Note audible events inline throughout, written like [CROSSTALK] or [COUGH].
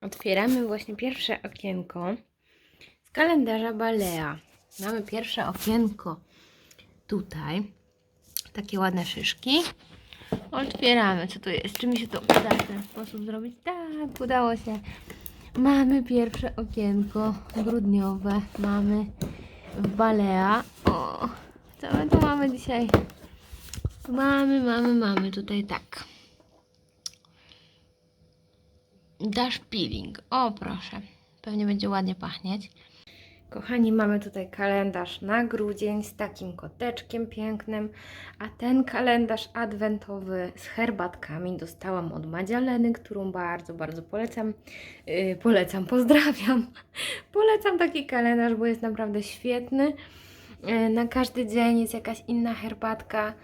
Otwieramy właśnie pierwsze okienko z kalendarza Balea. Mamy pierwsze okienko tutaj. Takie ładne szyszki. Otwieramy, co to jest. Czy mi się to uda w ten sposób zrobić? Tak, udało się. Mamy pierwsze okienko grudniowe. Mamy w Balea. O, co my tu mamy dzisiaj? Mamy, mamy, mamy tutaj tak. Dash peeling. O, proszę. Pewnie będzie ładnie pachnieć. Kochani, mamy tutaj kalendarz na grudzień z takim koteczkiem pięknym, a ten kalendarz adwentowy z herbatkami dostałam od Madzialeny, którą bardzo, bardzo polecam. Yy, polecam, pozdrawiam. [LAUGHS] polecam taki kalendarz, bo jest naprawdę świetny. Yy, na każdy dzień jest jakaś inna herbatka,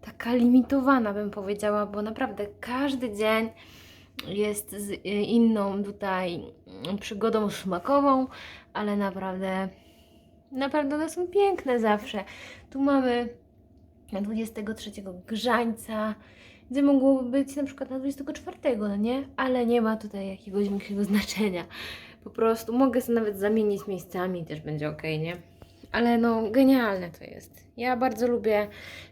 taka limitowana bym powiedziała, bo naprawdę każdy dzień jest z y, inną tutaj mm, przygodą smakową, ale naprawdę, naprawdę one są piękne zawsze. Tu mamy 23 grzańca, gdzie mogłoby być na przykład na 24, no nie? Ale nie ma tutaj jakiegoś większego [LAUGHS] znaczenia. Po prostu mogę sobie nawet zamienić miejscami też będzie ok, nie? Ale no, genialne to jest. Ja bardzo lubię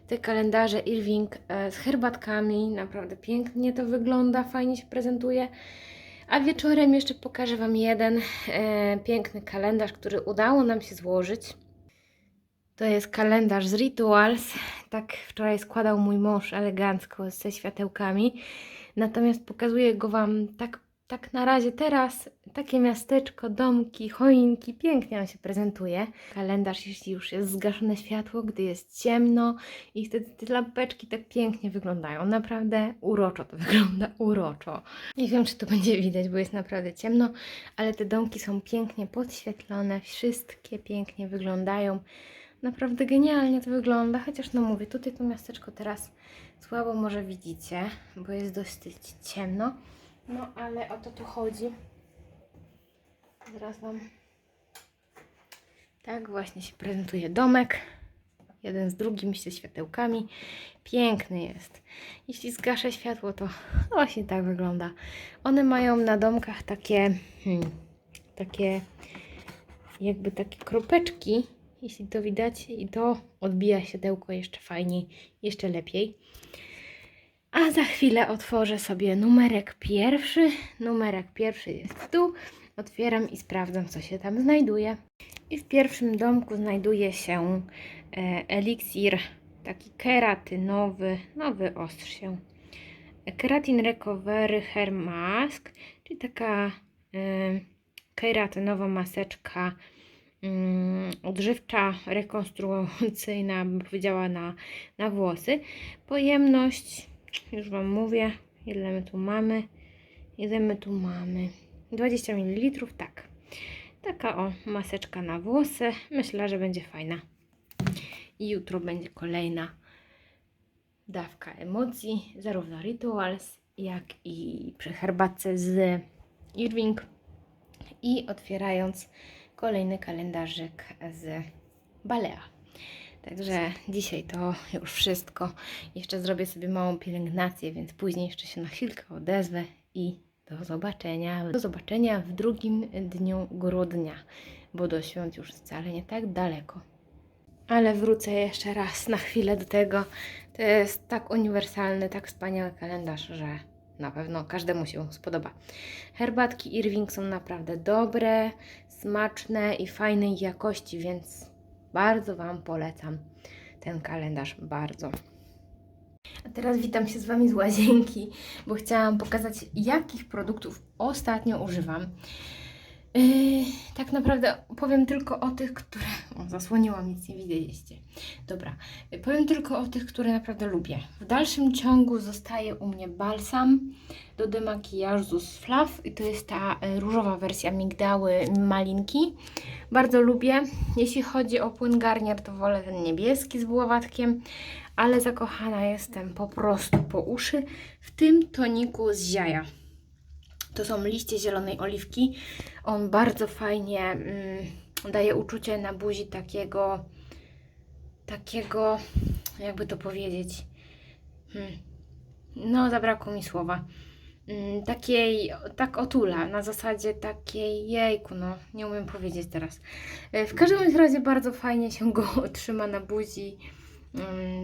te kalendarze Irving e, z herbatkami. Naprawdę pięknie to wygląda, fajnie się prezentuje. A wieczorem jeszcze pokażę Wam jeden e, piękny kalendarz, który udało nam się złożyć. To jest kalendarz z Rituals. Tak wczoraj składał mój mąż elegancko ze światełkami. Natomiast pokazuję go Wam tak, tak na razie teraz. Takie miasteczko, domki, choinki. Pięknie on się prezentuje. Kalendarz, jeśli już jest zgaszone światło, gdy jest ciemno i wtedy te lampeczki tak pięknie wyglądają. Naprawdę uroczo to [LAUGHS] wygląda, uroczo. Nie wiem, czy to będzie widać, bo jest naprawdę ciemno, ale te domki są pięknie podświetlone. Wszystkie pięknie wyglądają. Naprawdę genialnie to wygląda, chociaż no mówię, tutaj to miasteczko teraz słabo może widzicie, bo jest dosyć ciemno. No ale o to tu chodzi. Zaraz Wam tak właśnie się prezentuje domek. Jeden z drugim ze światełkami. Piękny jest. Jeśli zgaszę światło, to właśnie tak wygląda. One mają na domkach takie, hmm, takie jakby takie kropeczki, jeśli to widać, i to odbija światełko jeszcze fajniej, jeszcze lepiej. A za chwilę otworzę sobie numerek pierwszy. Numerek pierwszy jest tu. Otwieram i sprawdzam, co się tam znajduje. I w pierwszym domku znajduje się e, eliksir taki keratynowy, no wyostrz się. Keratin Recovery Hair Mask, czyli taka e, keratynowa maseczka mm, odżywcza, rekonstruującyjna, bym powiedziała, na, na włosy. Pojemność, już Wam mówię, ile my tu mamy. Ile my tu mamy? 20 ml, tak. Taka o maseczka na włosy. Myślę, że będzie fajna. I jutro będzie kolejna dawka emocji, zarówno Rituals, jak i przy herbatce z Irving. I otwierając kolejny kalendarzyk z Balea. Także dzisiaj to już wszystko. Jeszcze zrobię sobie małą pielęgnację, więc później jeszcze się na chwilkę odezwę i do zobaczenia. Do zobaczenia w drugim dniu grudnia, bo do świąt już wcale nie tak daleko. Ale wrócę jeszcze raz na chwilę do tego. To jest tak uniwersalny, tak wspaniały kalendarz, że na pewno każdemu się spodoba. Herbatki Irving są naprawdę dobre, smaczne i fajnej jakości, więc bardzo Wam polecam ten kalendarz. Bardzo. A teraz witam się z Wami z łazienki, bo chciałam pokazać, jakich produktów ostatnio używam. Yy, tak naprawdę powiem tylko o tych, które. O, zasłoniłam, nic nie widzieliście. Dobra, powiem tylko o tych, które naprawdę lubię. W dalszym ciągu zostaje u mnie balsam do demakijażu z Fluff i to jest ta yy, różowa wersja migdały malinki. Bardzo lubię. Jeśli chodzi o płyn garnier, to wolę ten niebieski z buławatkiem, ale zakochana jestem po prostu po uszy w tym toniku z ziaja. To są liście zielonej oliwki. On bardzo fajnie mm, daje uczucie na buzi takiego, takiego, jakby to powiedzieć. Hmm. No, zabrakło mi słowa. mm, takiej, tak otula, na zasadzie takiej jejku, no nie umiem powiedzieć teraz. E, W każdym razie bardzo fajnie się go [LAUGHS] trzyma na buzi,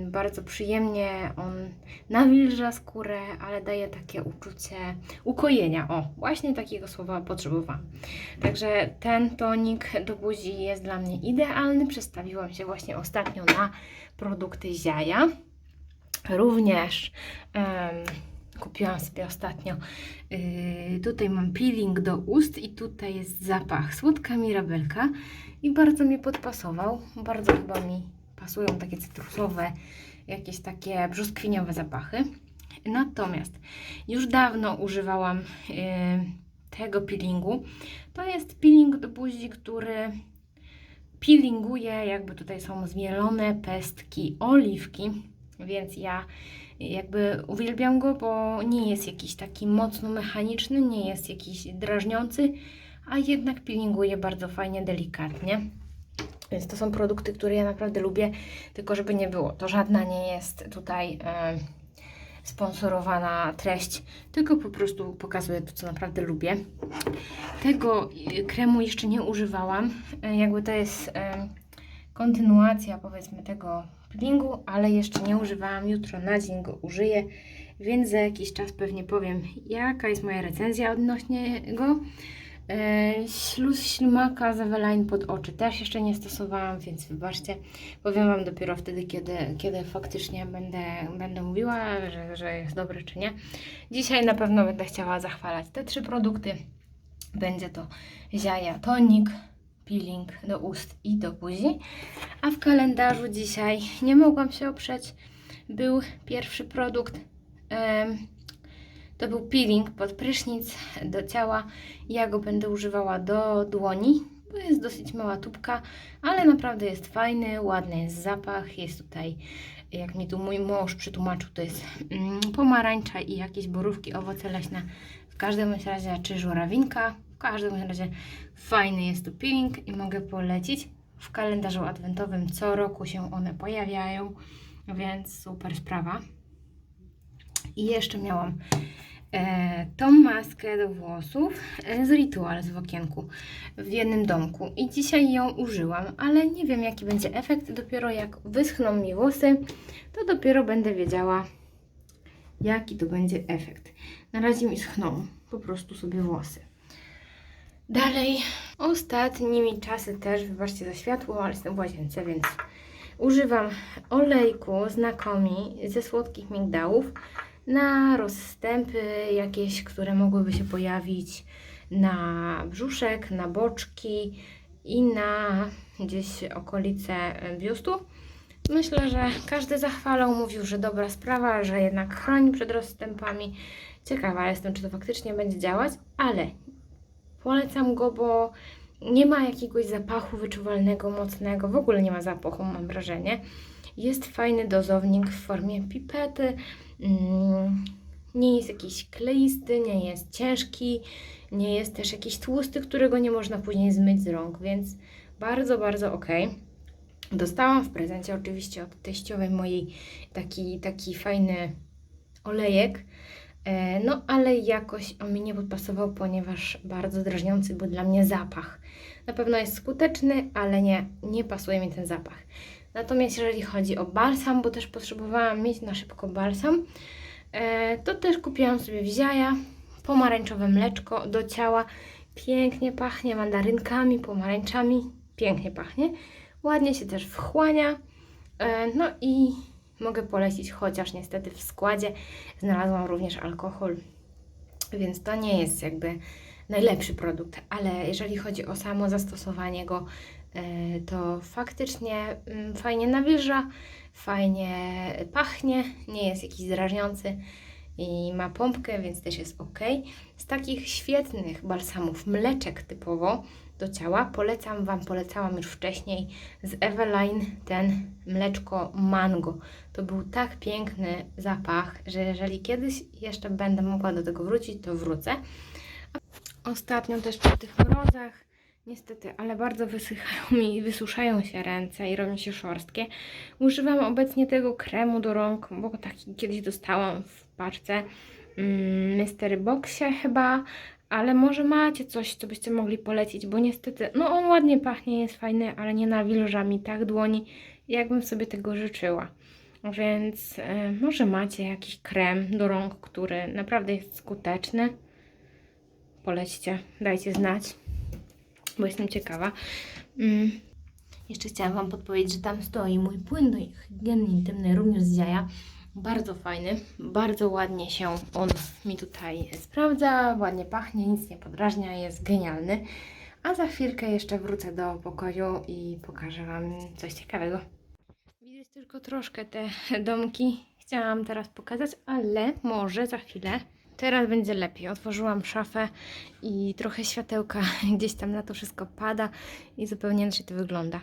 bardzo przyjemnie on nawilża skórę, ale daje takie uczucie ukojenia. O, właśnie takiego słowa potrzebowałam. Także ten tonik do buzi jest dla mnie idealny. Przestawiłam się właśnie ostatnio na produkty Ziaja. Również em, kupiłam sobie ostatnio. Yy, tutaj mam peeling do ust i tutaj jest zapach słodka mirabelka i bardzo mi podpasował. Bardzo chyba mi pasują takie cytrusowe, jakieś takie brzoskwiniowe zapachy. Natomiast już dawno używałam yy, tego peelingu. To jest peeling do buzi, który peelinguje, jakby tutaj są zmielone pestki oliwki, więc ja jakby uwielbiam go, bo nie jest jakiś taki mocno mechaniczny, nie jest jakiś drażniący, a jednak peelinguje bardzo fajnie, delikatnie. Więc to są produkty, które ja naprawdę lubię, tylko żeby nie było, to żadna nie jest tutaj e, sponsorowana treść, tylko po prostu pokazuję to, co naprawdę lubię. Tego y, kremu jeszcze nie używałam, e, jakby to jest e, kontynuacja powiedzmy tego peelingu, ale jeszcze nie używałam. Jutro na dzień go użyję, więc za jakiś czas pewnie powiem, jaka jest moja recenzja odnośnie go. E, Śluz ślimaka z Eveline pod oczy też jeszcze nie stosowałam, więc wybaczcie. Powiem Wam dopiero wtedy, kiedy, kiedy faktycznie będę, będę mówiła, że, że jest dobry czy nie. Dzisiaj na pewno będę chciała zachwalać te trzy produkty. Będzie to ziaja tonik, peeling do ust i do buzi. A w kalendarzu dzisiaj nie mogłam się oprzeć. Był pierwszy produkt. em, to był peeling pod prysznic do ciała. Ja go będę używała do dłoni, bo jest dosyć mała tubka, ale naprawdę jest fajny, ładny jest zapach. Jest tutaj, jak mi tu mój mąż przetłumaczył, to jest mm, pomarańcza i jakieś borówki, owoce leśne. W każdym razie, czy żurawinka. W każdym razie fajny jest to peeling i mogę polecić. W kalendarzu adwentowym co roku się one pojawiają, więc super sprawa. I jeszcze miałam tą maskę do włosów e, z Ritual w okienku w jednym domku. I dzisiaj ją użyłam, ale nie wiem jaki będzie efekt. Dopiero jak wyschną mi włosy, to dopiero będę wiedziała jaki to będzie efekt. Na razie mi schną po prostu sobie włosy. Dalej, ostatnimi czasy też, wybaczcie za światło, ale jestem w łazience, więc używam olejku znakomi ze słodkich migdałów na rozstępy jakieś, które mogłyby się pojawić na brzuszek, na boczki i na gdzieś okolice biustu. Myślę, że każdy zachwalał, mówił, że dobra sprawa, że jednak chroni przed rozstępami. Ciekawa jestem, czy to faktycznie będzie działać, ale Polecam go, bo nie ma jakiegoś zapachu wyczuwalnego, mocnego. W ogóle nie ma zapachu, mam wrażenie. Jest fajny dozownik w formie pipety. Mm, Nie jest jakiś kleisty, nie jest ciężki, nie jest też jakiś tłusty, którego nie można później zmyć z rąk, więc bardzo, bardzo ok. Dostałam w prezencie oczywiście od teściowej mojej taki, taki fajny olejek. E, No, ale jakoś on mi nie podpasował, ponieważ bardzo drażniący był dla mnie zapach. Na pewno jest skuteczny, ale nie, nie pasuje mi ten zapach. Natomiast jeżeli chodzi o balsam, bo też potrzebowałam mieć na szybko balsam, e, to też kupiłam sobie wziaja, pomarańczowe mleczko do ciała. Pięknie pachnie mandarynkami, pomarańczami, pięknie pachnie. Ładnie się też wchłania. E, No i mogę polecić, chociaż niestety w składzie znalazłam również alkohol, więc to nie jest jakby najlepszy produkt, ale jeżeli chodzi o samo zastosowanie go, to faktycznie mm, fajnie nawilża, fajnie pachnie, nie jest jakiś drażniący i ma pompkę, więc też jest ok. Z takich świetnych balsamów, mleczek typowo do ciała, polecam Wam, polecałam już wcześniej z Eveline ten mleczko mango. To był tak piękny zapach, że jeżeli kiedyś jeszcze będę mogła do tego wrócić, to wrócę. Ostatnio też przy tych mrozach, niestety, ale bardzo wysychają mi, wysuszają się ręce i robią się szorstkie. Używam obecnie tego kremu do rąk, bo taki kiedyś dostałam w paczce. mm, Mystery Boxie chyba, ale może macie coś, co byście mogli polecić, bo niestety, no on ładnie pachnie, jest fajny, ale nie nawilża mi tak dłoni, jakbym sobie tego życzyła. Więc e, może macie jakiś krem do rąk, który naprawdę jest skuteczny. Polećcie, dajcie znać, bo jestem ciekawa. Mm. Jeszcze chciałam Wam podpowiedzieć, że tam stoi mój płyn do higieny intymnej, również z jaja. Bardzo fajny, bardzo ładnie się on mi tutaj sprawdza, ładnie pachnie, nic nie podrażnia, jest genialny. A za chwilkę jeszcze wrócę do pokoju i pokażę Wam coś ciekawego. Widać tylko troszkę te domki. Chciałam teraz pokazać, ale może za chwilę. Teraz będzie lepiej. Otworzyłam szafę i trochę światełka [LAUGHS] gdzieś tam na to wszystko pada i zupełnie inaczej to wygląda.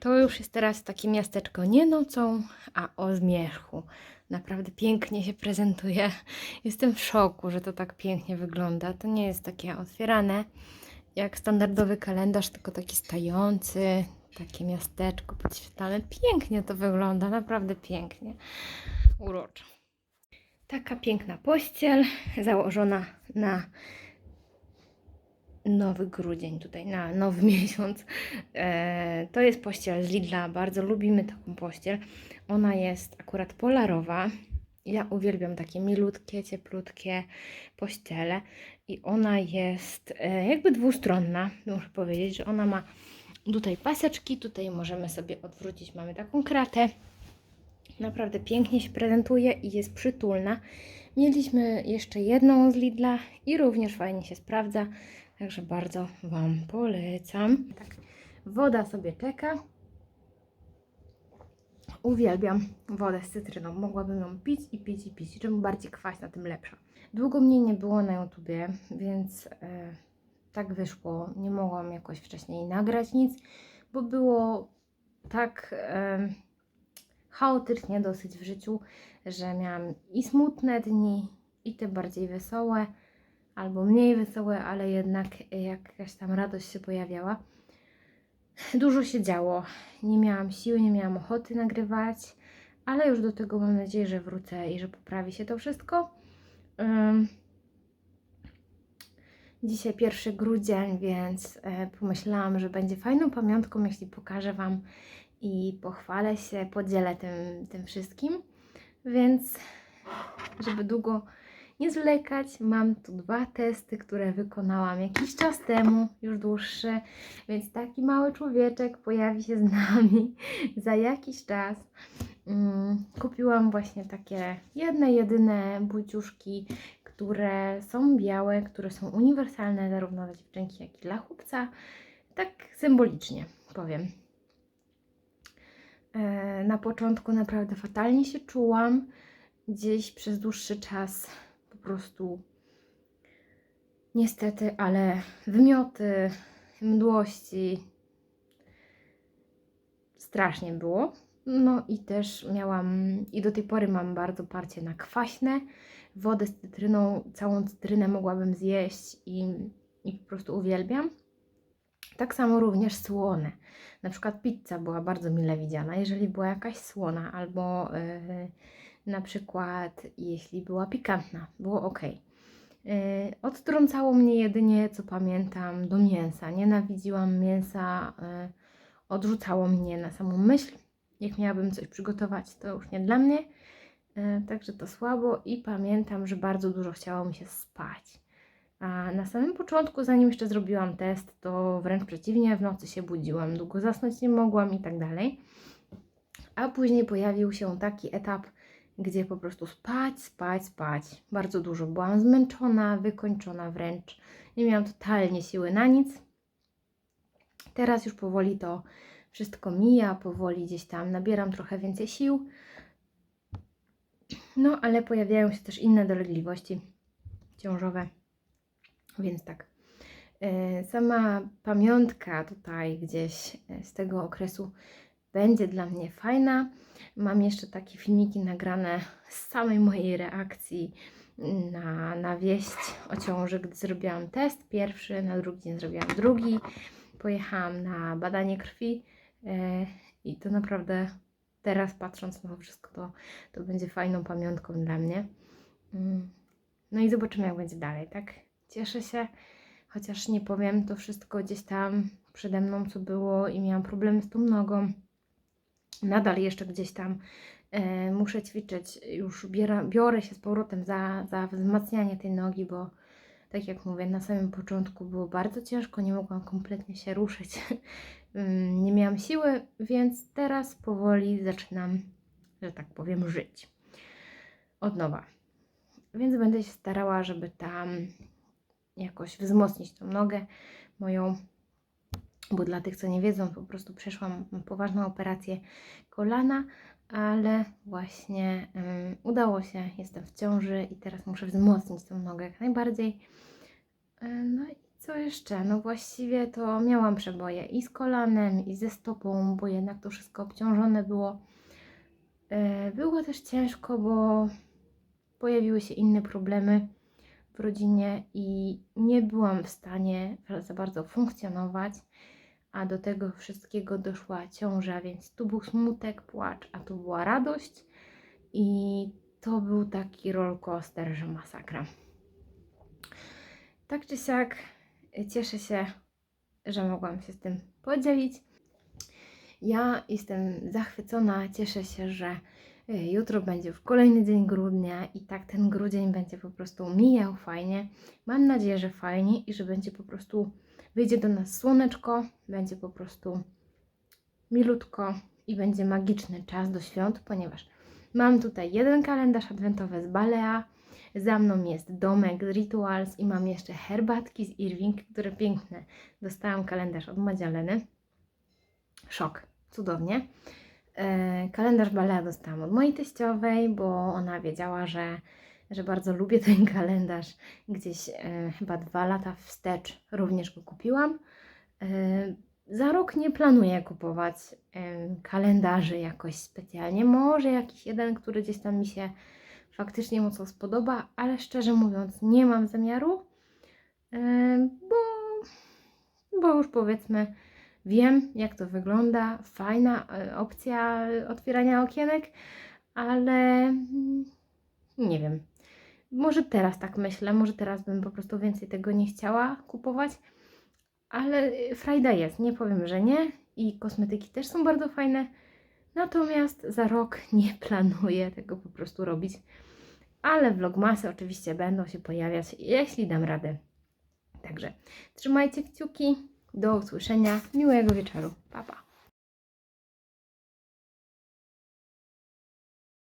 To już jest teraz takie miasteczko nie nocą, a o zmierzchu. Naprawdę pięknie się prezentuje. [LAUGHS] Jestem w szoku, że to tak pięknie wygląda. To nie jest takie otwierane jak standardowy kalendarz, tylko taki stający, takie miasteczko podświetlane. Pięknie to wygląda, naprawdę pięknie. Uroczo. Taka piękna pościel [LAUGHS] założona na nowy grudzień, tutaj na nowy [LAUGHS] miesiąc. E, to jest pościel z Lidla, bardzo lubimy taką pościel. Ona jest akurat polarowa. Ja uwielbiam takie milutkie, cieplutkie pościele i ona jest e, jakby dwustronna, muszę powiedzieć, że ona ma tutaj paseczki, tutaj możemy sobie odwrócić, mamy taką kratę. Naprawdę pięknie się prezentuje i jest przytulna. Mieliśmy jeszcze jedną z Lidla i również fajnie się sprawdza, także bardzo Wam polecam. Tak, woda sobie czeka. Uwielbiam wodę z cytryną. Mogłabym ją pić i pić i pić. Czym bardziej kwaśna, tym lepsza. Długo mnie nie było na YouTubie, więc e, tak wyszło. Nie mogłam jakoś wcześniej nagrać nic, bo było tak e, chaotycznie dosyć w życiu, że miałam i smutne dni, i te bardziej wesołe, albo mniej wesołe, ale jednak jakaś tam radość się pojawiała. Dużo się działo. Nie miałam siły, nie miałam ochoty nagrywać, ale już do tego mam nadzieję, że wrócę i że poprawi się to wszystko. Ym, Dzisiaj 1 grudzień, więc e, pomyślałam, że będzie fajną pamiątką, jeśli pokażę Wam i pochwalę się, podzielę tym, tym wszystkim. Więc, żeby długo nie zwlekać, mam tu dwa testy, które wykonałam jakiś czas temu, już dłuższe, więc taki mały człowieczek pojawi się z nami [LAUGHS] za jakiś czas. Mm, Kupiłam właśnie takie jedne, jedyne buciuszki, które są białe, które są uniwersalne zarówno dla dziewczynki, jak i dla chłopca. Tak symbolicznie powiem. E, Na początku naprawdę fatalnie się czułam. Gdzieś przez dłuższy czas po prostu niestety, ale wymioty, mdłości strasznie było. No i też miałam, i do tej pory mam bardzo parcie na kwaśne. Wodę z cytryną, całą cytrynę mogłabym zjeść i, i po prostu uwielbiam. Tak samo również słone. Na przykład pizza była bardzo mile widziana, jeżeli była jakaś słona, albo yy, na przykład jeśli była pikantna, było ok. Yy, odtrącało mnie jedynie, co pamiętam, do mięsa. Nienawidziłam mięsa, yy, odrzucało mnie na samą myśl. Jak miałabym coś przygotować, to już nie dla mnie. Yy, także to słabo i pamiętam, że bardzo dużo chciało mi się spać. A na samym początku, zanim jeszcze zrobiłam test, to wręcz przeciwnie, w nocy się budziłam, długo zasnąć nie mogłam i tak dalej. A później pojawił się taki etap, gdzie po prostu spać, spać, spać. Bardzo dużo byłam zmęczona, wykończona wręcz. Nie miałam totalnie siły na nic. Teraz już powoli to wszystko mija, powoli gdzieś tam nabieram trochę więcej sił. No, ale pojawiają się też inne dolegliwości ciążowe. Więc tak. E, Sama pamiątka tutaj gdzieś e, z tego okresu będzie dla mnie fajna. Mam jeszcze takie filmiki nagrane z samej mojej reakcji na, na wieść o ciąży, gdy zrobiłam test pierwszy, na drugi dzień zrobiłam drugi. Pojechałam na badanie krwi e, i to naprawdę teraz patrząc na to wszystko, to, to będzie fajną pamiątką dla mnie. Mm. No i zobaczymy, jak będzie dalej, tak? Cieszę się, chociaż nie powiem, to wszystko gdzieś tam przede mną, co było i miałam problemy z tą nogą. Nadal jeszcze gdzieś tam e, muszę ćwiczyć, już biera, biorę się z powrotem za, za wzmacnianie tej nogi, bo tak jak mówię, na samym początku było bardzo ciężko, nie mogłam kompletnie się ruszyć, [LAUGHS] Mm, nie miałam siły, więc teraz powoli zaczynam, że tak powiem, żyć od nowa. Więc będę się starała, żeby tam jakoś wzmocnić tą nogę moją, bo dla tych, co nie wiedzą, po prostu przeszłam poważną operację kolana, ale właśnie ym, udało się, jestem w ciąży i teraz muszę wzmocnić tą nogę jak najbardziej. Yy, No i co jeszcze? No właściwie to miałam przeboje i z kolanem, i ze stopą, bo jednak to wszystko obciążone było. Yy, Było też ciężko, bo pojawiły się inne problemy w rodzinie i nie byłam w stanie za bardzo funkcjonować, a do tego wszystkiego doszła ciąża, więc tu był smutek, płacz, a tu była radość i to był taki rollercoaster, że masakra. Tak czy siak y, cieszę się, że mogłam się z tym podzielić. Ja jestem zachwycona, cieszę się, że jutro będzie już kolejny dzień grudnia i tak ten grudzień będzie po prostu mijał fajnie. Mam nadzieję, że fajnie i że będzie po prostu, wyjdzie do nas słoneczko, będzie po prostu milutko i będzie magiczny czas do świąt, ponieważ mam tutaj jeden kalendarz adwentowy z Balea, za mną jest domek z Rituals i mam jeszcze herbatki z Irving, które piękne. Dostałam kalendarz od Madzialeny. Szok, cudownie. E, kalendarz Balea dostałam od mojej teściowej, bo ona wiedziała, że, że bardzo lubię [LAUGHS] ten kalendarz. Gdzieś e, chyba dwa lata wstecz również go kupiłam. E, za rok nie planuję kupować em, kalendarzy jakoś specjalnie. Może jakiś jeden, który gdzieś tam mi się faktycznie mocno spodoba, ale szczerze mówiąc nie mam zamiaru, em, bo, bo już powiedzmy wiem jak to wygląda. Fajna e, opcja e, otwierania okienek, ale mm, nie wiem. Może teraz tak myślę, może teraz bym po prostu więcej tego nie chciała kupować. Ale frajda jest, nie powiem, że nie. I kosmetyki też są bardzo fajne. Natomiast za rok [LAUGHS] nie planuję tego po prostu robić. Ale vlogmasy oczywiście będą się pojawiać, jeśli dam radę. Także trzymajcie kciuki. Do usłyszenia. Miłego wieczoru. Pa, pa.